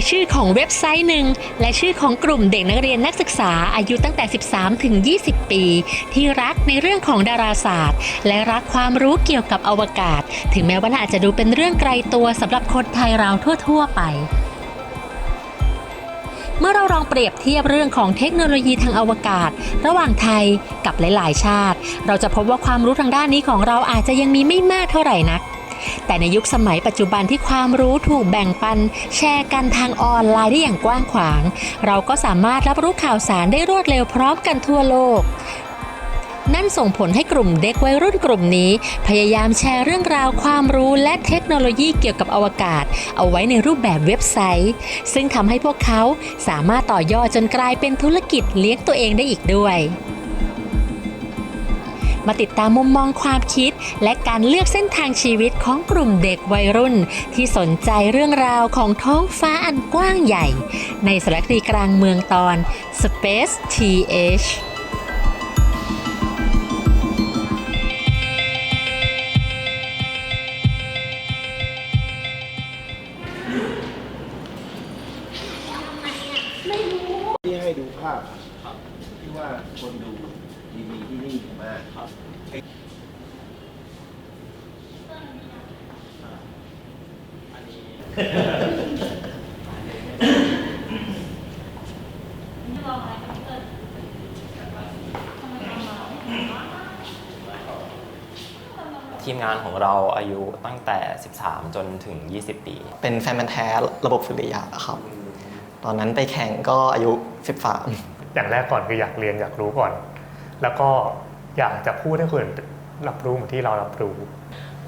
คือชื่อของเว็บไซต์หนึ่ง และชื่อของกลุ่มเด็กนักเรียนนักศึกษาอายุตั้งแต่ 13 ถึง 20 ปี ที่รักในเรื่องของดาราศาสตร์ และรักความรู้เกี่ยวกับอวกาศ ถึงแม้ว่าอาจจะดูเป็นเรื่องไกลตัวสำหรับคนไทยเราทั่ว ๆ ไปเมื่อเราลองเปรียบเทียบเรื่องของเทคโนโลยีทางอวกาศ ระหว่างไทยกับหลาย ๆ ชาติ เราจะพบว่าความรู้ทางด้านนี้ของเราอาจจะยังมีไม่มากเท่าไหร่นัก แต่ในยุคสมัยปัจจุบันที่ความรู้ถูกแบ่งปัน แชร์กันทางออนไลน์ได้อย่างกว้างขวาง เราก็สามารถรับรู้ข่าวสารได้รวดเร็วพร้อมกันทั่วโลกนั่นส่งผลให้กลุ่มเด็กวัยรุ่นกลุ่มนี้ พยายามแชร์เรื่องราวความรู้และเทคโนโลยีเกี่ยวกับอวกาศ เอาไว้ในรูปแบบเว็บไซต์ ซึ่งทำให้พวกเขาสามารถต่อยอดจนกลายเป็นธุรกิจเลี้ยงตัวเองได้อีกด้วย มาติดตามมุมมองความคิด และการเลือกเส้นทางชีวิตของกลุ่มเด็กวัยรุ่น ที่สนใจเรื่องราวของท้องฟ้าอันกว้างใหญ่ ในสารคดีกลางเมืองตอน Space TH เราอายุตั้งแต่ 13 จนถึง 20 ปี เป็นแฟนมันธุ์แท้ระบบสุริยะครับ ตอนนั้นไปแข่งก็อายุ 13 อย่างแรกก่อนคืออยากเรียนอยากรู้ก่อน แล้วก็อยากจะพูดให้คนอื่นรับรู้เหมือนที่เรารับรู้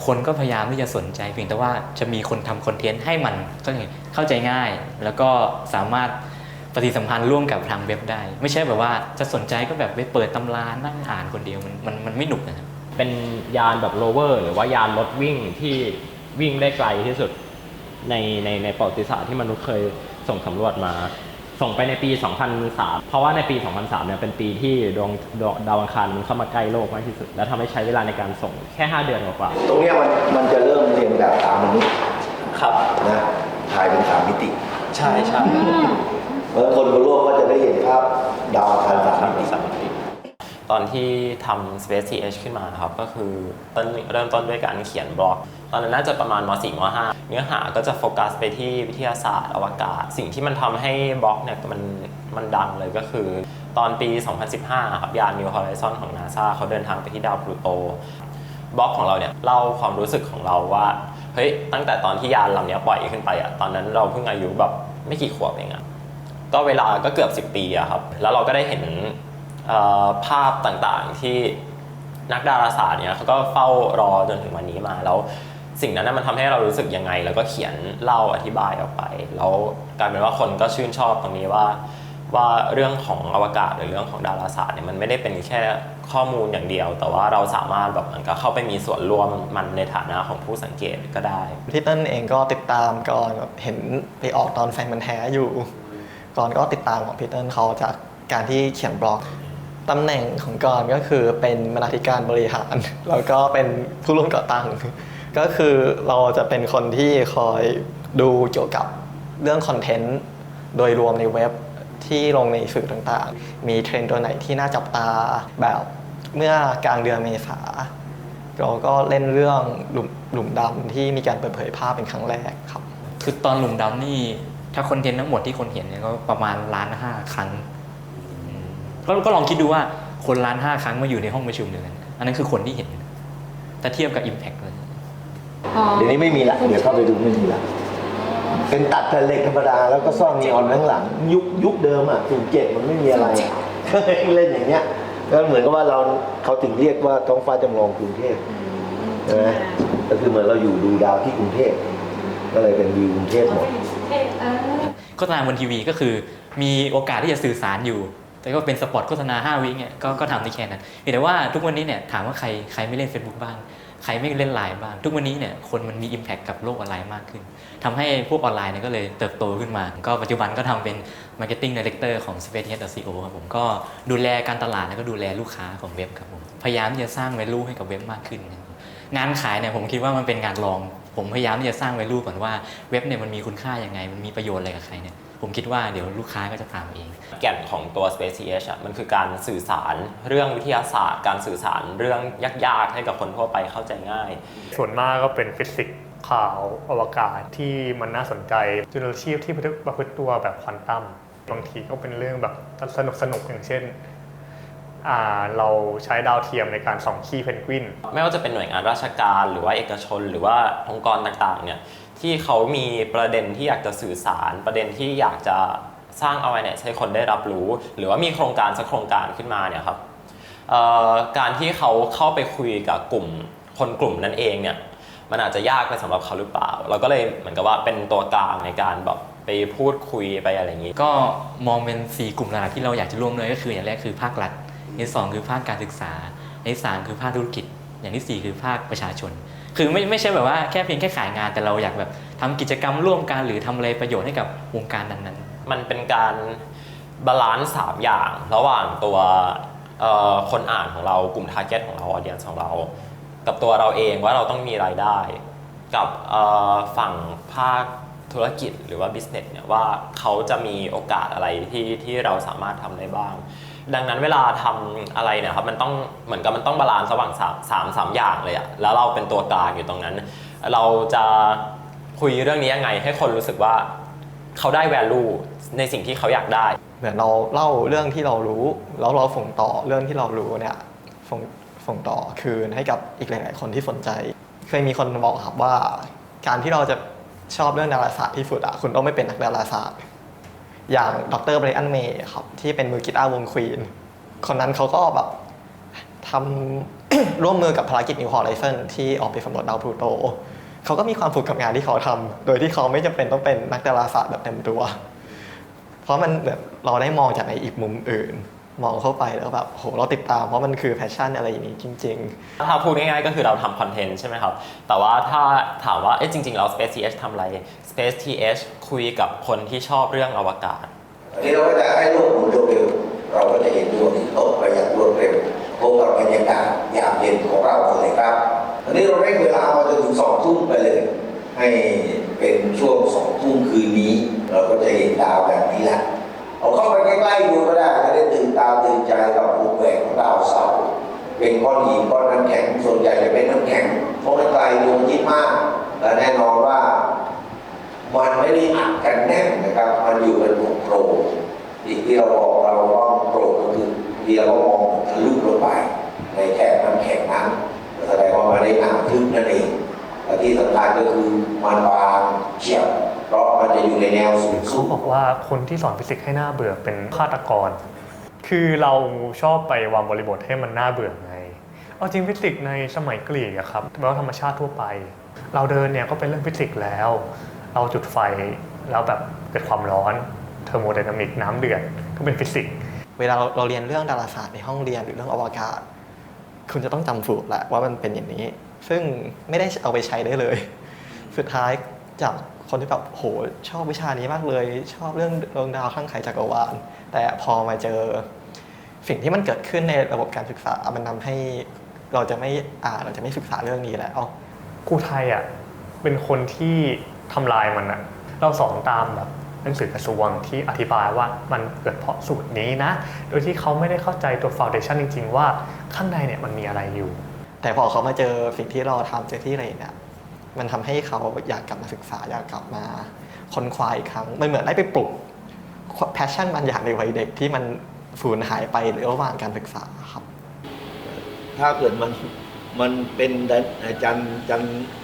คนก็พยายามที่จะสนใจเพียงแต่ว่าจะมีคนทำคอนเทนต์ให้มันก็เข้าใจง่าย แล้วก็สามารถปฏิสัมพันธ์ร่วมกับทางเว็บได้ ไม่ใช่แบบว่าจะสนใจก็แบบไปเปิดตำรานั่งอ่านคนเดียวมันมันมันไม่หนุกนะครับ เป็นยานแบบโรเวอร์ หรือว่ายานรถวิ่งที่วิ่งได้ไกลที่สุดในในในประวัติศาสตร์ที่มนุษย์เคยส่งสำรวจมา ส่งไปในปี 2003 เพราะว่าในปี 2003 เนี่ยเป็นปีที่ดวงดวงดาวอังคารมันเข้ามาใกล้โลกมากที่สุด และทำให้ใช้เวลาในการส่งแค่ 5 เดือนกว่าๆตรงเนี้ยมันมันจะเริ่มเรียนแบบตามมนุษย์ครับนะถ่ายเป็นสามมิติใช่ใช่เมื่อคนบนโลกก็จะได้เห็นภาพดาวอังคารสามมิติ ตอนที่ทำ Space TH ขึ้นมาครับ ก็คือต้นเริ่มต้นด้วยการเขียนบล็อก ตอนนั้นน่าจะประมาณม .4 ม .5 เนื้อหาก็จะโฟกัสไปที่วิทยาศาสตร์อวกาศ สิ่งที่มันทำให้บล็อกเนี่ยมันมันดังเลยก็คือ ตอนปี 2015 ครับยาน New Horizon ของ NASA เขาเดินทางไปที่ดาวพลูโตบล็อกของเราเนี่ยเล่าความรู้สึกของเราว่าเฮ้ยตั้งแต่ตอนที่ยานลำนี้ปล่อยขึ้นไปอะตอนนั้นเราเพิ่งอายุแบบไม่กี่ขวบเองอะก็เวลาก็เกือบ 10 ปีอะครับ แล้วเราก็ได้เห็น ภาพต่างๆที่นักดาราศาสตร์เนี่ยเขาก็เฝ้ารอจนถึงวันนี้มาแล้วสิ่งนั้นมันทำให้เรารู้สึกยังไง แล้วก็เขียนเล่าอธิบายออกไป แล้วกลายเป็นว่าคนก็ชื่นชอบตรงนี้ว่า ว่าเรื่องของอวกาศหรือเรื่องของดาราศาสตร์เนี่ยมันไม่ได้เป็นแค่ข้อมูลอย่างเดียว แต่ว่าเราสามารถแบบเหมือนกับเข้าไปมีส่วนร่วมมันในฐานะของผู้สังเกตก็ได้พี่เติ้ลเองก็ติดตามก่อนแบบเห็นไปออกตอนแฟนมันแท้อยู่ ก่อนก็ติดตามของพี่เติ้ลเขาจากการที่เขียนบล็อก ตำแหน่งของก่อนก็คือเป็นบรรณาธิการบริหาร แล้วก็เป็นผู้ร่วมก่อตั้ง ก็คือเราจะเป็นคนที่คอยดูเกี่ยวกับเรื่องคอนเทนต์โดยรวมในเว็บที่ลงในสื่อต่างๆ มีเทรนด์ตัวไหนที่น่าจับตาแบบเมื่อกลางเดือนเมษาเราก็เล่นเรื่องหลุมหลุมดำที่มีการเปิดเผยภาพเป็นครั้งแรกครับ คือตอนหลุมดำนี่ถ้าคอนเทนต์ทั้งหมดที่คนเห็นเนี่ยก็ประมาณล้านห้าครั้ง ก็ก็ลองคิดดูว่าคนล้านห้าครั้งมาอยู่ในห้องประชุมเดียวกันอันนั้นคือคนที่เห็นแต่เทียบกับ Impact เลย เดี๋ยวนี้ไม่มีละ เดี๋ยวเข้าไปดูไม่มีละ เป็นตัดแผ่นเหล็กธรรมดาแล้วก็ซ่อนนีออนข้างหลัง ยุคยุคเดิมอะศูนย์เจ็ดมันไม่มีอะไรก็เล่นอย่างเงี้ยก็เหมือนกับว่าเราเขาถึงเรียกว่าท้องฟ้าจำลองกรุงเทพใช่ไหมก็คือเหมือนเราอยู่ดูดาวที่กรุงเทพก็เลยเป็นวิวกรุงเทพหมดโฆษณาบนทีวีก็คือมีโอกาสที่จะสื่อสารอยู่ แต่ก็เป็นสปอตโฆษณา 5 วิเนี่ยก็ก็ทำได้แค่นั้นเพียงแต่ว่าทุกวันนี้เนี่ยถามว่าใครใครไม่เล่น Facebook บ้าง ใครไม่เล่นไลน์บ้าง ทุกวันนี้เนี่ยคนมันมี Impact กับโลกออนไลน์มากขึ้นทำให้พวกออนไลน์เนี่ยก็เลยเติบโตขึ้นมา ก็ปัจจุบันก็ทำเป็น Marketing Director ของ Space Co ครับผมก็ดูแลการตลาดแล้วก็ดูแลลูกค้าของเว็บครับผมพยายามที่จะสร้าง value ให้กับเว็บมากขึ้น งานขายเนี่ยผมคิดว่ามันเป็นงานลอง ผมพยายามที่จะสร้างไวลูก่อนว่าเว็บเนี่ยมันมีคุณค่ายังไง มันมีประโยชน์อะไรกับใครเนี่ยผมคิดว่าเดี๋ยวลูกค้าก็จะตามเอง แก่นของตัว Space TH อะมันคือการสื่อสารเรื่องวิทยาศาสตร์ การสื่อสารเรื่องยากๆ ให้กับคนทั่วไปเข้าใจง่าย ส่วนมากก็เป็นฟิสิกส์ข่าวอวกาศที่มันน่าสนใจจุลชีพที่ประพฤติตัวแบบควอนตัมบางทีก็เป็นเรื่องแบบสนุกสนุกๆอย่างเช่นอ่า เราใช้ดาวเทียมในการส่องขี้เพนกวิน ไม่ว่าจะเป็นหน่วยงานราชการหรือว่าเอกชน หรือว่าองค์กรต่างๆเนี่ยที่เขามีประเด็นที่อยากจะสื่อสาร ประเด็นที่อยากจะสร้าง awareness ให้คนได้รับรู้ หรือว่ามีโครงการสักโครงการขึ้นมาเนี่ยครับเอ่อการที่เขาเข้าไปคุยกับกลุ่มคนกลุ่มนั้นเองเนี่ยมันอาจจะยากไปสำหรับเขาหรือเปล่า เราก็เลยเหมือนกับว่าเป็นตัวกลางในการแบบไปพูดคุยไปอะไรอย่างนี้ ก็มองเป็น 4 กลุ่มหลักๆที่เราอยากจะร่วมด้วยก็คืออย่างแรกคือภาครัฐ อย่างที่สองคือภาคการศึกษาอย่างที่สามคือภาคธุรกิจ อย่างที่สี่คือภาคประชาชน คือไม่ไม่ใช่แบบว่าแค่เพียงแค่ขายงานแต่เราอยากแบบทำกิจกรรมร่วมกันหรือทำอะไรประโยชน์ให้กับวงการนั้นๆ มันเป็นการบาลานซ์สามอย่าง ระหว่างตัวคนอ่านของเรากลุ่มทาร์เก็ตของเราออเดียนของเรา กับตัวเราเองว่าเราต้องมีรายได้ กับฝั่งภาคธุรกิจหรือว่า business เนี่ยว่าเขาจะมีโอกาสอะไรที่ที่เราสามารถทำได้บ้าง ดังนั้นเวลาทำอะไรเนี่ยครับมันต้องเหมือนกับมันต้องบาลานซ์ระหว่างสามสามสามอย่างเลยอะแล้วเราเป็นตัวกลางอยู่ตรงนั้น เราจะคุยเรื่องนี้ยังไง ให้คนรู้สึกว่าเขาได้ value ในสิ่งที่เขาอยากได้ เหมือนเราเล่าเรื่องที่เรารู้แล้วเราส่งต่อเรื่องที่เรารู้เนี่ยส่งส่งต่อคืนให้กับอีกหลาย ๆ คนที่สนใจ เคยมีคนบอกครับว่า การที่เราจะชอบเรื่องดาราศาสตร์ที่สุดอะคุณต้องไม่เป็นนักดาราศาสตร์ อย่างดรไบรอันเมย์ครับที่เป็นมือกีตาร์วงควีนคนนั้นเขาก็แบบทำ ร่วมมือกับภารกิจ New Horizon ที่ออกไปสำรวจดาวพลูโตเขาก็มีความสุขกับงานที่เขาทำโดยที่เขาไม่จำเป็นต้องเป็นนักดาราศาสตร์แบบเต็มตัว เพราะมันแบบเราได้มองจากในอีกมุมอื่น มองเข้าไปแล้วแบบโหเราติดตามเพราะมันคือแพชชั่นอะไรอย่างนี้จริง ๆ ถ้าพูดง่ายๆก็คือเราทำคอนเทนต์ใช่ไหมครับ แต่ว่าถ้าถามว่าเอ๊ะจริงๆเรา Space TH ทำอะไร Space TH คุยกับคนที่ชอบเรื่องอวกาศอันนี้เราก็จะให้โลกหมุนเร็วๆเราก็จะเห็นดวงอาที่ตกไปอย่างรวดเร็วพบกับบรรยากาศยามเย็นของเราเลยครับอันนี้เราเร่งเวลามาจนถึงสองทุ่มไปเลย ให้เป็นช่วงสองทุ่มคืนนี้ เราก็จะเห็นดาวแบบนี้แหละเอาเข้าไปใกล้ๆดูก็ได้จะได้ ตาตื่นใจกับวงแหวนของดาวเสาร์เป็นก้อนหินก้อนน้ำแข็งส่วนใหญ่จะเป็นน้ำแข็งเพราะมันไกลดวงอาทิตมากและแน่นอนว่ามันไม่ได้อัดกันแน่นนะครับ มันอยู่เป็นวงโปร่งสิ่งที่เราบอกเราว่าโปร่งก็คือที่เราก็มองทะลุลงไปในแถบน้ำแข็งนั้นแสดงว่ามันได้หนาทึบนั่นเองและที่สำคัญก็คือมันบางเฉียบเพราะมันจะอยู่ในแนวสูงเขาสุดบอกว่าคนที่สอนฟิสิกส์ให้หน้าเบื่อเป็นฆาตกร คือเราชอบไปวางบริบทให้มันน่าเบื่อไง เอาจริงฟิสิกส์ในสมัยกรีกอะครับแปลว่าธรรมชาติทั่วไป เราเดินเนี่ยก็เป็นเรื่องฟิสิกส์แล้ว เราจุดไฟแล้วแบบเกิดความร้อนเทอร์โมไดนามิกน้ำเดือดก็เป็นฟิสิกส์เวลาเราเราเรียนเรื่องดาราศาสตร์ในห้องเรียนหรือเรื่องอวกาศ คุณจะต้องจำสูตรแหละว่ามันเป็นอย่างนี้ ซึ่งไม่ได้เอาไปใช้ได้เลย สุดท้าย จากคนที่แบบโหชอบวิชานี้มากเลย ชอบเรื่องดวงดาวข้างไขจักรวาล แต่พอมาเจอสิ่งที่มันเกิดขึ้นในระบบการศึกษา มันทำให้เราจะไม่อ่านเราจะไม่ศึกษาเรื่องนี้แล้วครูไทยอะเป็นคนที่ทำลายมันอะ เราสอนตามแบบหนังสือกระทรวงที่อธิบายว่ามันเกิดเพราะสูตรนี้นะ โดยที่เขาไม่ได้เข้าใจตัวฟ u n เดชันจริง ๆ ว่าข้างในเนี่ยมันมีอะไรอยู่ แต่พอเขามาเจอสิ่งที่เราทำเจอที่อะไรเนี่ย มันทำให้เขาอยากกลับมาศึกษาอยากกลับมาค้นคว้าอีกครั้ง มันเหมือนได้ไปปลุกแพชชั่นบางอย่างในวัยเด็กที่มันสูญหายไประหว่างการศึกษาครับ ถ้าเกิดมันมันเป็นจันจัน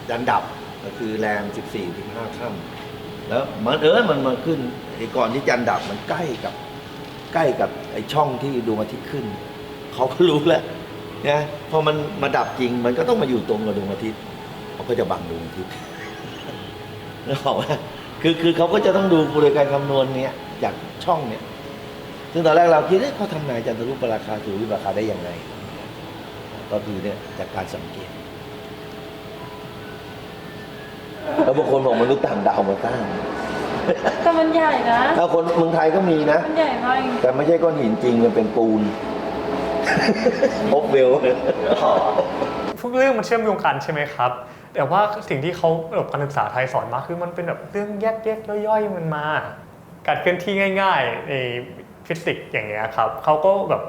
จันดับก็คือแรม 14ถึง5ค่ำแล้วมันเออมันมาขึ้นไอ้ก่อนที่จันดับมันใกล้กับใกล้กับไอ้ช่องที่ดวงอาทิตย์ขึ้น เขาก็รู้แล้วนะพอมันมาดับจริงมันก็ต้องมาอยู่ตรงกับดวงอาทิตย์ เขาก็จะบังดวงอาทิตย์นึกออกไหมคือคือเขาก็จะต้องดูโดยการคำนวณเนี้ยจากช่องเนี้ยซึ่งตอนแรกเราคิดเอ๊ะเขาทำนายจันทรุปราคาสุริยุปราคาได้ยังไง ก็คือเนี่ยจากการสังเกตแล้วบางคนบอกมนุษย์ต่างดาวมาสร้างแต่มันใหญ่นะถ้าคนเมืองไทยก็มีนะ มันใหญ่มากจริงแต่ไม่ใช่ก้อนหินจริงมันเป็นปูนพบเวลทุกเรื่องมันเชื่อมโยงกันใช่ไหมครับ แต่ว่าสิ่งที่เขาระบบการศึกษาไทยสอนมาคือมันเป็นแบบเรื่องแยกๆย่อยๆมันมา การเคลื่อนที่ง่ายๆในฟิสิกส์อย่างเงี้ยครับเขาก็แบบ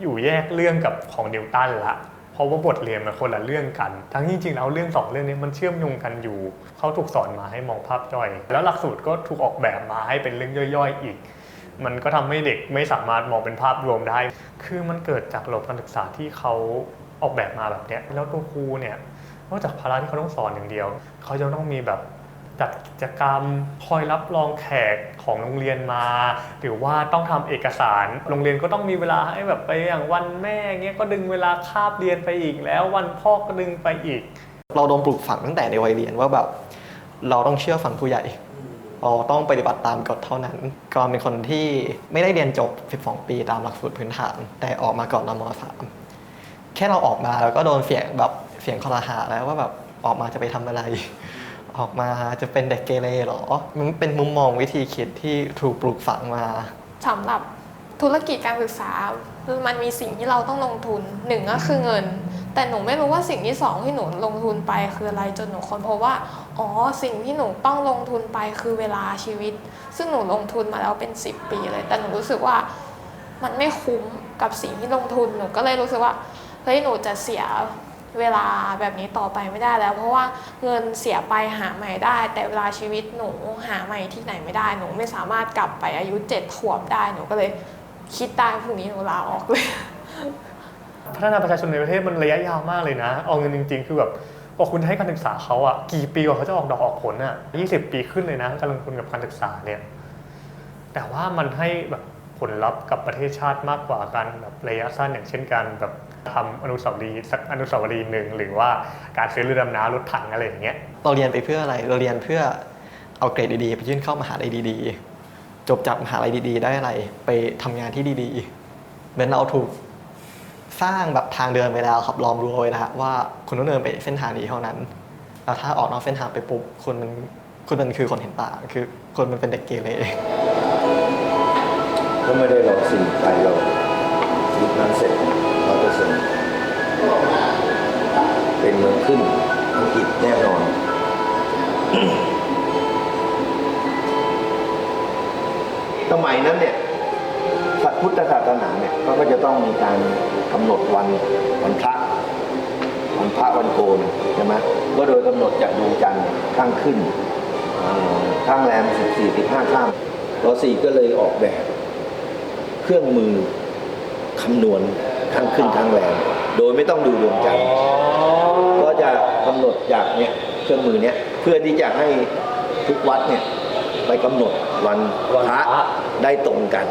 อยู่แยกเรื่องกับของนิวตันละเพราะว่าบทเรียนมันคนละเรื่องกัน ทั้งจริงๆแล้วเรื่องสองเรื่องนี้มันเชื่อมโยงกันอยู่เขาถูกสอนมาให้มองภาพย่อย แล้วหลักสูตรก็ถูกออกแบบมาให้เป็นเรื่องย่อยๆอีก มันก็ทำให้เด็กไม่สามารถมองเป็นภาพรวมได้ คือมันเกิดจากระบบการศึกษาที่เขาออกแบบมาแบบเนี้ยแล้วตัวครูเนี่ย นอกจากภาระที่เขาต้องสอนอย่างเดียว เขาจะต้องมีแบบจัดกิจกรรมคอยรับรองแขกของโรงเรียนมา หรือว่าต้องทำเอกสาร โรงเรียนก็ต้องมีเวลาให้แบบไปอย่างวันแม่เงี้ยก็ดึงเวลาคาบเรียนไปอีก แล้ววันพ่อก็ดึงไปอีก เราโดนปลูกฝังตั้งแต่ในวัยเรียนว่าแบบเราต้องเชื่อฟังผู้ใหญ่เราต้องปฏิบัติตามกฎเท่านั้นก่อนเป็นคนที่ไม่ได้เรียนจบ 12 ปีตามหลักสูตรพื้นฐาน แต่ออกมาก่อนนมสามแค่เราออกมาแล้วก็โดนเสียงแบบ สียงคอรหาแล้วว่าแบบออกมาจะไปทำอะไร ออกมาจะเป็นเด็กเกเรเหรอ มันเป็นมุมมองวิธีคิดที่ถูกปลูกฝังมาสำหรับธุรกิจการศึกษามันมีสิ่งที่เราต้องลงทุนหนึ่งก็คือเงิน แต่หนูไม่รู้ว่าสิ่งที่สองที่หนูลงทุนไปคืออะไรจนหนูค้นพบว่าอ๋อสิ่งที่หนูต้องลงทุนไปคือเวลาชีวิต ซึ่งหนูลงทุนมาแล้วเป็น 10 ปีเลย แต่หนูรู้สึกว่ามันไม่คุ้มกับสิ่งที่ลงทุนหนูก็เลยรู้สึกว่าเฮ้ยหนูจะเสีย เวลาแบบนี้ต่อไปไม่ได้แล้ว เพราะว่าเงินเสียไปหาใหม่ได้ แต่เวลาชีวิตหนูหาใหม่ที่ไหนไม่ได้หนูไม่สามารถกลับไปอายุเจ็ดขวบได้หนูก็เลยคิดได้พรุ่งนี้หนูลาออกเลย พัฒนาประชาชนในประเทศมันระยะยาวมากเลยนะ เอาเงินจริง ๆ คือแบบพอคุณให้การศึกษาเขาอะกี่ปีกว่าเขาจะออกดอกออกผลอะ20 ปีขึ้นเลยนะการลงทุนกับการศึกษาเนี่ยแต่ว่ามันให้แบบผลลัพธ์กับประเทศชาติมากกว่าการแบบระยะสั้นอย่างเช่นการแบบ ทำอนุสาวรีย์สักอนุสาวรีย์หนึ่งหรือว่าการซื้อเรือดำน้ำรถถังอะไรอย่างเงี้ยเราเรียนไปเพื่ออะไรเราเรียนเพื่อเอาเกรดดีๆ ไปยื่นเข้ามหาลัยดีๆ จบจากมหาลัยดีๆ ได้อะไร ไปทำงานที่ดีๆ เหมือนเราถูกสร้างแบบทางเดินไปแล้วครับล้อมรั้วไว้แล้วว่าคุณต้องเดินไปเส้นทางนี้เท่านั้น แล้วถ้าออกนอกเส้นทางไปปุ๊บคุณมันคุณมันคือคนเห็นต่างคือคนมันเป็นเด็กเกเรก็ไม่ได้รอสี่ไปเรายุคนั้นเสร็จร้อย เป็นเป็นเมืองขึ้นอังกฤษแน่นอน สมัยนั้นเนี่ยพุทธศาสนาเนี่ยเขาก็จะต้องมีการกำหนดวันวันพระวันพระวันโกนใช่ไหมก็โดยกำหนดจากดวงจันทร์ข้างขึ้นข้างแรมสิบสี่สิบห้าข้ามรอสี่ก็เลยออกแบบ เครื่องมือคำนวณ ข้างขึ้นข้างแรมโดยไม่ต้องดูดวงจันทร์ก็จะกำหนดจากเนี่ยเครื่องมือเนี้ยเพื่อที่จะให้ทุกวัดเนี่ยไปกำหนดวันพระได้ตรงกัน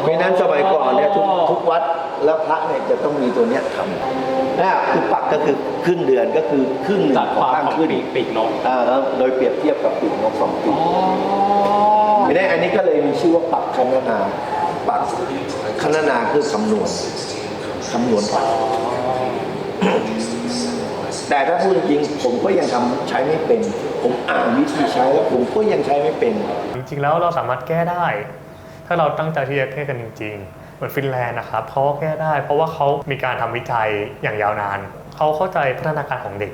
เพราะฉะนั้นสมัยก่อนเนี่ยทุกทุกวัดและพระเนี่ยจะต้องมีตัวเนี้ยทำนะคือปักก็คือครึ่งเดือนก็คือครึ่งหนึ่งจัดของความข้างของขึ้นปีกปีกนกอ่าแล้วโดยเปรียบเทียบกับปีกนกสองปีกไม่ได้อันนี้ก็เลยมีชื่อว่าปักคณนาปักคณนาคือคำนวณ คำนวณปักแต่ถ้าพูดจริงๆผมก็ยังทำใช้ไม่เป็น ผมอ่านวิธีใช้แล้วผมก็ยังใช้ไม่เป็น จริงๆ แล้วเราสามารถแก้ได้ ถ้าเราตั้งใจที่จะแก้กันจริง ๆ เหมือนฟินแลนด์นะครับเขาก็แก้ได้ เพราะว่าเขามีการทำวิจัยอย่างยาวนาน เขาเข้าใจพัฒนาการของเด็ก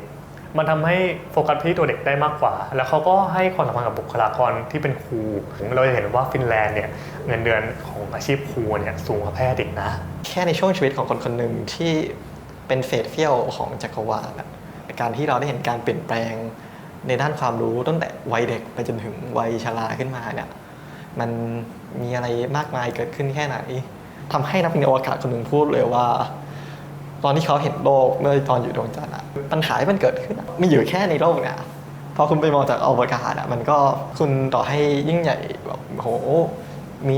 มันทำให้โฟกัสที่ตัวเด็กได้มากกว่า แล้วเขาก็ให้ความสำคัญกับบุคลากรที่เป็นครู เราจะเห็นว่าฟินแลนด์เนี่ยเงินเดือนของอาชีพครูเนี่ยสูงกว่าแพทย์อีกนะ แค่ในช่วงชีวิตของคนคนหนึ่งที่เป็นเศษเสี้ยวของจักรวาลการที่เราได้เห็นการเปลี่ยนแปลงในด้านความรู้ตั้งแต่วัยเด็กไปจนถึงวัยชราขึ้นมาเนี่ยมันมีอะไรมากมายเกิดขึ้นแค่ไหนทำให้นักบินอวกาศคนหนึ่งพูดเลยว่า ตอนที่เขาเห็นโลกเมื่อตอนอยู่ดวงจันทร์อะปัญหาที่มันเกิดขึ้นไม่อยู่แค่ในโลกเนี่ยพอคุณไปมองจากอวกาศอะมันก็คุณต่อให้ยิ่งใหญ่แบบโหมี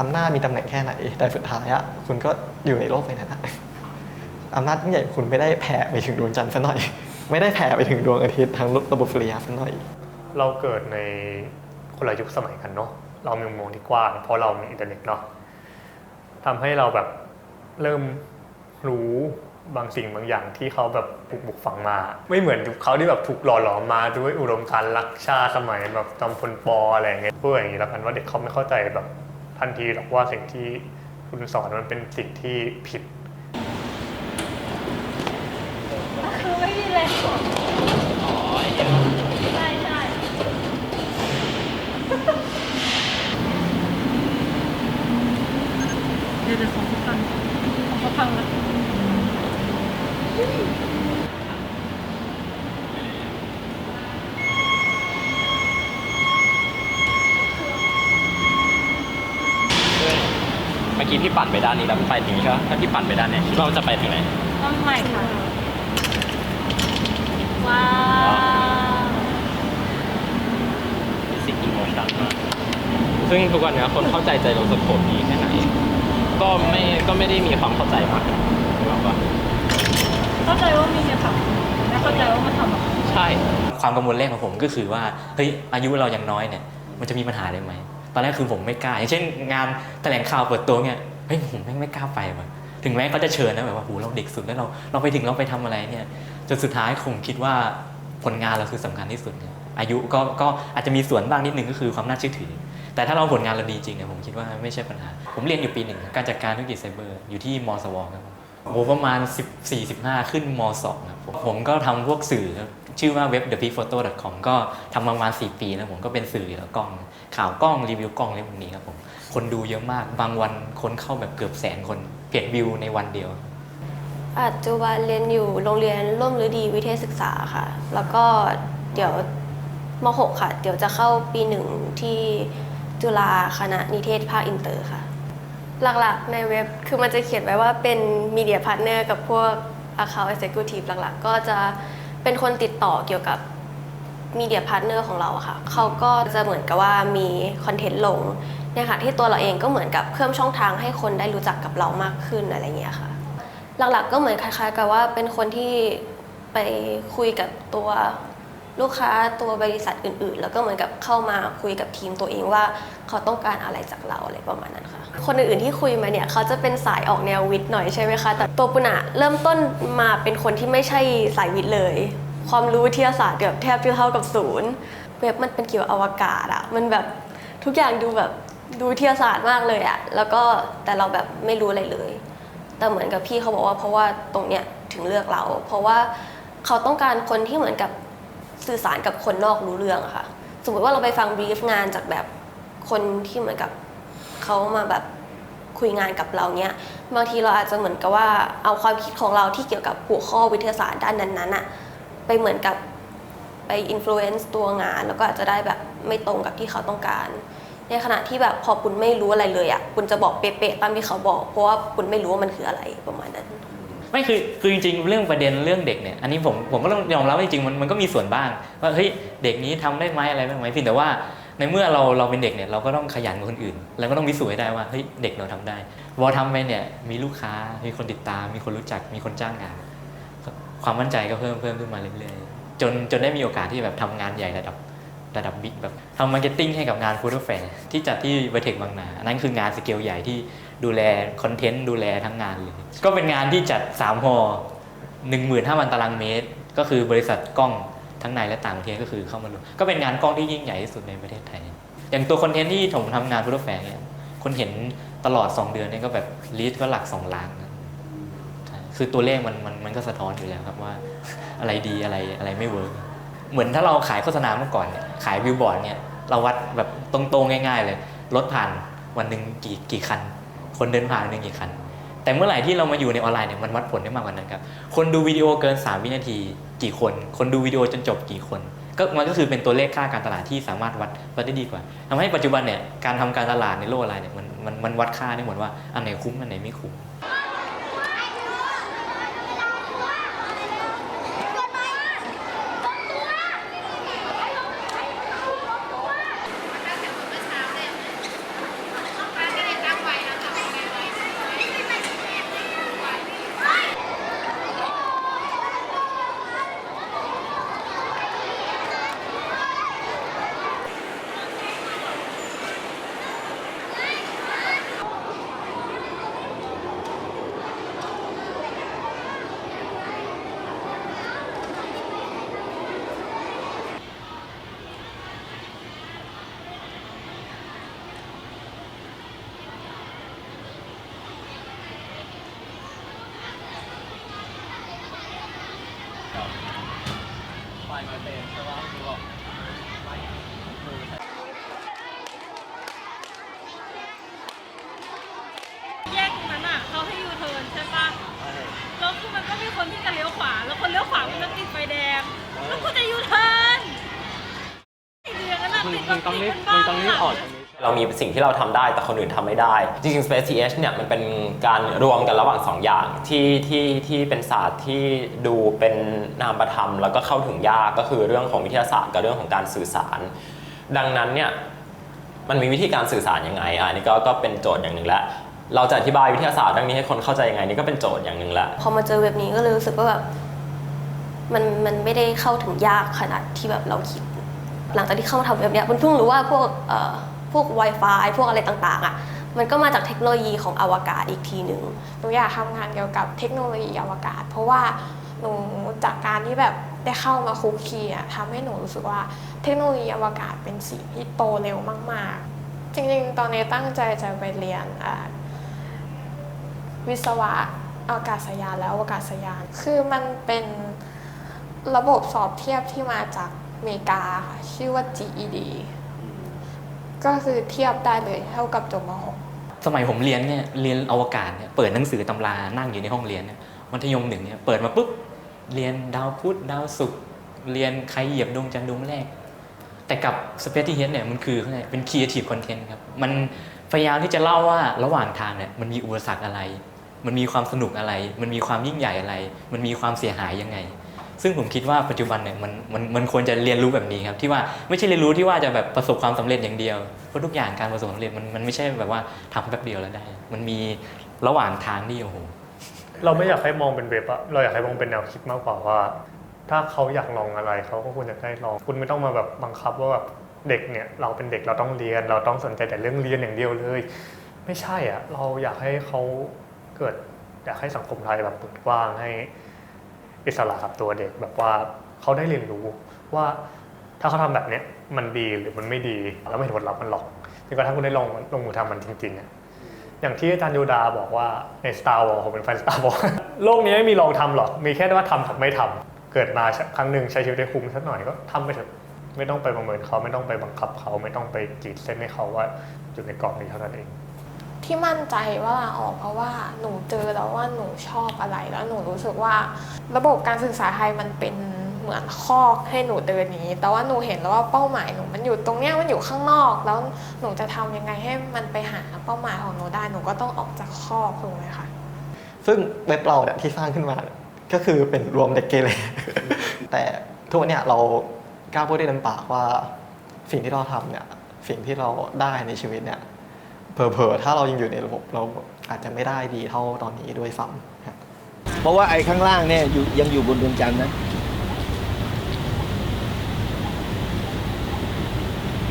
อำนาจมีตำแหน่งแค่ไหน แต่สุดท้ายอะคุณก็อยู่ในโลกไปนั้นอะอำนาจยิ่งใหญ่คุณไม่ได้แผ่ไปถึงดวงจันทร์ซะหน่อย ไม่ได้แผ่ไปถึงดวงอาทิตย์ทางระบบสุริยะซะหน่อย เราเกิดในคนละยุคสมัยกันเนาะเรามีมุมมองที่กว้างเพราะเรามีอินเทอร์เน็ตเนาะทำให้เราแบบเริ่ม รู้บางสิ่งบางอย่างที่เขาแบบปลูกบุกฝังมา ไม่เหมือนยุคเขาที่แบบถูกหล่อหลอมมาด้วยอุดมการณ์รักชาติสมัยแบบจอมพลปออะไรเงี้ยพูดอย่างนี้แล้วกันว่าเด็กเขาไม่เข้าใจแบบทันทีหรอกว่าสิ่งที่คุณสอนมันเป็นสิ่งที่ผิด กี้พี่ปั่นไปด้านนี้แล้วมันไปถึงนี้ใช่ปะถ้าพี่ปั่นไปด้านเนี้ยคิดว่ามันจะไปถึงไหน ต้องใหม่ค่ะว้าว ฟิสิกส์อิโมชันมากซึ่งทุกวันเนี้ยคนเข้าใจใจโลสโคปดีแค่ไหน ก็ไม่ก็ไม่ได้มีความเข้าใจมากถูกปะเข้าใจว่ามีจะทำและเข้าใจว่ามันทำแบบใช่ ความกังวลแรกของผมก็คือว่า เฮ้ย อายุเรายังน้อยเนี่ย มันจะมีปัญหาได้ไหม ตอนแรกคือผมไม่กล้า อย่างเช่นงานแถลงข่าวเปิดตัวเนี่ยเฮ้ยผมแม่งไม่กล้าไปว่ะถึงแม้เขาจะเชิญนะแบบว่าโหเราเด็กสุดแล้วเราเราไปถึงเราไปทำอะไรเนี่ยจนสุดท้ายผมคิดว่าผลงานเราคือสำคัญที่สุด อายุก็ก็อาจจะมีส่วนบ้างนิดนึงก็คือความน่าเชื่อถือ แต่ถ้าเราผลงานเราดีจริงเนี่ยผมคิดว่าไม่ใช่ปัญหา ผมเรียนอยู่ปีหนึ่งการจัดการธุรกิจไซเบอร์อยู่ที่มสวครับ โอ้ประมาณ 14 15 ขึ้นม 2 ครับผมผมก็ทำพวกสื่อครับชื่อว่าเว็บ thephoto.com ก็ทำประมาณ 4 ปีแล้วผมก็เป็นสื่อแล้วกล้อง ข่าวกล้องรีวิวกล้องอะไรพวกนี้ครับผมคนดูเยอะมากบางวันคนเข้าแบบเกือบแสนคนเพจวิวในวันเดียว ปัจจุบันเรียนอยู่โรงเรียนร่วมฤดีวิเทศศึกษาค่ะ แล้วก็เดี๋ยวม .6 ค่ะ เดี๋ยวจะเข้าปีหนึ่งที่จุฬาคณะนิเทศภาคอินเตอร์ค่ะ หลักๆ ในเว็บคือมันจะเขียนไว้ว่าเป็นมีเดียพาร์ทเนอร์กับพวก Account Executive หลักๆ ก็จะเป็นคนติดต่อเกี่ยวกับมีเดียพาร์ทเนอร์ของเราอะค่ะเขาก็จะเหมือนกับว่ามีคอนเทนต์ลงเนี่ยค่ะที่ตัวเราเองก็เหมือนกับเพิ่มช่องทางให้คนได้รู้จักกับเรามากขึ้นอะไรเงี้ยค่ะ หลักๆก็เหมือนคล้ายๆ กับว่าเป็นคนที่ไปคุยกับตัวลูกค้าตัวบริษัทอื่นๆ แล้วก็เหมือนกับเข้ามาคุยกับทีมตัวเองว่าเขาต้องการอะไรจากเราอะไรประมาณนั้นค่ะ คนอื่นๆที่คุยมาเนี่ยเขาจะเป็นสายออกแนววิทย์หน่อยใช่ไหมคะ แต่ตัวปุณะเริ่มต้นมาเป็นคนที่ไม่ใช่สายวิทย์เลย ความรู้วิทยาศาสตร์แบบแทบจะเท่ากับศูนย์เว็บมันเป็นเกี่ยวกับอวกาศอะมันแบบทุกอย่างดูแบบดูวิทยาศาสตร์มากเลยอะแล้วก็แต่เราแบบไม่รู้อะไรเลย แต่เหมือนกับพี่เขาบอกว่าเพราะว่าตรงเนี้ยถึงเลือกเรา เพราะว่าเขาต้องการคนที่เหมือนกับสื่อสารกับคนนอกรู้เรื่องอะค่ะ สมมติว่าเราไปฟังบรีฟงานจากแบบคนที่เหมือนกับ เขามาแบบคุยงานกับเราเนี้ยบางทีเราอาจจะเหมือนกับว่าเอาความคิดของเราที่เกี่ยวกับหัวข้อวิทยาศาสตร์ด้านนั้นๆอะไปเหมือนกับไปอิ f l u e n c e ตัวงาน แล้วก็อาจจะได้แบบไม่ตรงกับที่เขาต้องการ ในขณะที่แบบพอปุณไม่รู้อะไรเลยอะปุณจะบอกเป๊ะๆตามที่เขาบอก เพราะว่าปุณไม่รู้ว่ามันคืออะไรประมาณนั้นไม่คือคือจริงๆเรื่องประเด็นเรื่องเด็กเนี่ยอันนี้ผมผมก็ต้องยอมรับว่าจริงๆมันมันก็มีส่วนบ้าง ว่าเฮ้ยเด็กนี้ทำได้ไหมอะไรบ้างไหมเพียงแต่ว่า ในเมื่อเราเราเป็นเด็กเนี่ยเราก็ต้องขยันกว่าคนอื่น แล้วก็ต้องพิสูจน์ให้ได้ว่าเฮ้ยเด็กเราทำได้พอทำไปเนี่ยมีลูกค้ามีคนติดตาม มีคนรู้จักมีคนจ้างงาน ความมั่นใจก็เพิ่มเพิ่มขึ้นมาเรื่อยๆจนจนได้มีโอกาสที่แบบทำงานใหญ่ระดับระดับบิ๊กแบบทำมาร์เก็ตติ้งให้กับงานฟูดแฟร์ที่จัดที่เวเทคบางนาอันนั้นคืองานสเกลใหญ่ที่ดูแลคอนเทนต์ดูแลทั้งงานเลย ก็เป็นงานที่จัด3ฮอ15,000 ตารางเมตร ก็คือบริษัทกล้อง ทั้งในและต่างประเทศก็คือเข้ามารวมก็เป็นงานกล้องที่ยิ่งใหญ่ที่สุดในประเทศไทย อย่างตัวคอนเทนต์ที่ผมทำงานฟู้ดแฟร์เนี่ยคนเห็นตลอด 2 เดือนเนี่ยก็แบบลีดก็หลัก2ล้านใช่คือตัวเลขมันมันมันก็สะท้อนอยู่แล้วครับว่า อะไรดีอะไรอะไรไม่เวิร์กเหมือนถ้าเราขายโฆษณาเมื่อก่อนเนี่ยขายบิลบอร์ดเนี่ยเราวัดแบบตรงๆง่าย ๆ เลยรถผ่านวันหนึ่งกี่กี่คัน คนเดินผ่านวันหนึ่งกี่คัน แต่เมื่อไหร่ที่เรามาอยู่ในออนไลน์เนี่ยมันวัดผลได้มากกว่านั้นครับ คนดูวิดีโอเกิน 3 วินาทีกี่คน คนดูวิดีโอจนจบกี่คน ก็มันก็คือเป็นตัวเลขค่าการตลาดที่สามารถวัดวัดได้ดีกว่าทำให้ปัจจุบันเนี่ยการทำการตลาดในโลกออนไลน์เนี่ยมันมันมันวัดค่าได้หมดว่าอันไหนคุ้มอันไหนไม่คุ้ม แยกตรงนั้นอะเขาให้ยูเทิร์นใช่ปะแล้วคือมันก็มีคนที่จะเลี้ยวขวา แล้วคนเลี้ยวขวามันจะติดไฟแดง แล้วกูจะยูเทิร์นไอ้เดือนนั้นอะ มึง ติด มึงต้องรีบ ติด มึงต้องรีบออก เล ตรงนี้ เรา มีสิ่งที่เราทำได้แต่คนอื่นทำไม่ได้ จริงๆ Space TH เนี่ยมันเป็นการรวมกันระหว่างสองอย่างที่ที่ที่เป็นศาสตร์ที่ดูเป็นนามธรรม แล้วก็เข้าถึงยากก็คือเรื่องของวิทยาศาสตร์กับเรื่องของการสื่อสาร ดังนั้นเนี่ยมันมีวิธีการสื่อสารยังไงอะนี่ก็ก็เป็นโจทย์อย่างหนึ่งแล้วเราจะอธิบายวิทยาศาสตร์เรื่องนี้ให้คนเข้าใจยังไงนี่ก็เป็นโจทย์อย่างหนึ่งแล้วพอมาเจอแบบนี้ก็เลยรู้สึกว่าแบบมันมันไม่ได้เข้าถึงยากขนาดที่แบบเราคิด หลังจากที่เข้ามาทำแบบเนี้ยมันเพิ่งรู้ว่าพวกเอ่อ พวก Wi-Fi พวกอะไรต่างๆอะมันก็มาจากเทคโนโลยีของอวกาศอีกทีหนึ่งหนูอยากทำงานเกี่ยวกับเทคโนโลยีอวกาศ เพราะว่าหนูจากการที่แบบได้เข้ามาคุกคีอะทำให้หนูรู้สึกว่าเทคโนโลยีอวกาศเป็นสิ่งที่โตเร็วมาก ๆ จริง ๆ ตอนนี้ตั้งใจจะไปเรียนวิศวะอากาศยานและอวกาศยาน คือมันเป็นระบบสอบเทียบที่มาจากอเมริกาค่ะชื่อว่า GED ก็คือเทียบได้เลยเท่ากับจบม .6 สมัยผมเรียนเนี่ยเรียนอวกาศเนี่ยเปิดหนังสือตำรานั่งอยู่ในห้องเรียนเนี่ยมัธยมหนึ่งเนี่ยเปิดมาปุ๊บเรียนดาวพุธดาวศุกร์เรียนใครเหยียบดวงจันทร์ดวงแรก แต่กับ Space t h เนี่ยมันคือเป็น Creative Content ครับมันพยายามที่จะเล่าว่าระหว่างทางเนี่ยมันมีอุปสรรคอะไร มันมีความสนุกอะไร มันมีความยิ่งใหญ่อะไร มันมีความเสียหายยังไง ซึ่งผมคิดว่าปัจจุบันเนี่ยมันมันมันควรจะเรียนรู้แบบนี้ครับที่ว่าไม่ใช่เรียนรู้ที่ว่าจะแบบประสบความสำเร็จอย่างเดียวเพราะทุกอย่างการประสบความสำเร็จมันมันไม่ใช่แบบว่าทำแป๊บเดียวแล้วได้ มันมีระหว่างทางที่โอ้โหเราไม่อยากให้มองเป็นเว็บอะเราอยากให้มองเป็นแนวคิดมากกว่าว่า ถ้าเขาอยากลองอะไรเขาก็ควรจะได้ลอง คุณไม่ต้องมาแบบบังคับว่าแบบเด็กเนี่ยเราเป็นเด็กเราต้องเรียน เราต้องสนใจแต่เรื่องเรียนอย่างเดียวเลย ไม่ใช่อะเราอยากให้เขาเกิดอยากให้สังคมไทยแบบเปิดกว้างให้ อิสระกับตัวเด็กแบบว่าเขาได้เรียนรู้ว่าถ้าเขาทำแบบเนี้ยมันดีหรือมันไม่ดีแล้วไม่เห็นผลลัพธ์มันหรอกจนกระทั่งคุณได้ลองลงมือทำมันจริงๆอะอย่างที่อาจารย์โยดาบอกว่าใน Star Wars ผมเป็นแฟน Star Wars โลกนี้ไม่มีลองทำหรอก มีแค่ว่าทำกับไม่ทำ เกิดมาครั้งหนึ่งใช้ชีวิตได้คุ้มสักหน่อยก็ทำไปเถอะ ไม่ต้องไปประเมินเขาไม่ต้องไปบังคับเขาไม่ต้องไปกีดเส้นให้เขาว่าอยู่ในกรอบนี้เท่านั้นเอง ที่มั่นใจว่าลาออกเพราะว่าหนูเจอแล้วว่าหนูชอบอะไรแล้วหนูรู้สึกว่า ระบบการศึกษาไทยมันเป็นเหมือนคอกให้หนูเดินนี้ แต่ว่าหนูเห็นแล้วว่าเป้าหมายหนูมันอยู่ตรงเนี้ยมันอยู่ข้างนอก แล้วหนูจะทำยังไงให้มันไปหาเป้าหมายของหนูได้หนูก็ต้องออกจากคอกถูกไหมคะซึ่งเว็บเราเนี่ยที่สร้างขึ้นมาก็คือเป็นรวมเด็กเกเรแต่ทุกวันเนี่ยเรากล้าพูดได้เต็มปากว่าสิ่งที่เราทำเนี่ยสิ่งที่เราได้ในชีวิตเนี่ย เผลอๆถ้าเรายังอยู่ในระบบเราอาจจะไม่ได้ดีเท่าตอนนี้ด้วยซ้ำครับเพราะว่าไอ้ข้างล่างเนี่ยอยู่ยังอยู่บนดวงจันทร์นะ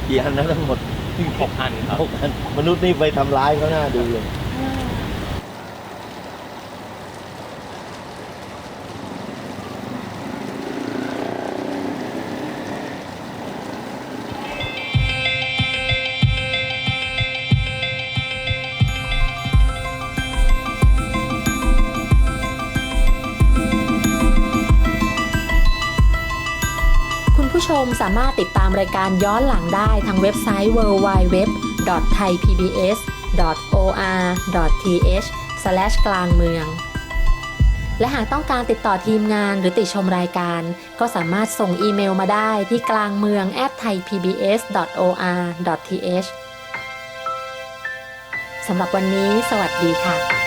กี่อันนะทั้งหมดหกอันครับหกอันมนุษย์นี่ไปทำร้ายเขาหน้าดูเลย สามารถติดตามรายการย้อนหลังได้ทางเว็บไซต์ www.thaipbs.or.th กลางเมือง และหากต้องการติดต่อทีมงานหรือติชมรายการ ก็สามารถส่งอีเมลมาได้ที่กลางเมือง thaipbs.or.th สำหรับวันนี้ สวัสดีค่ะ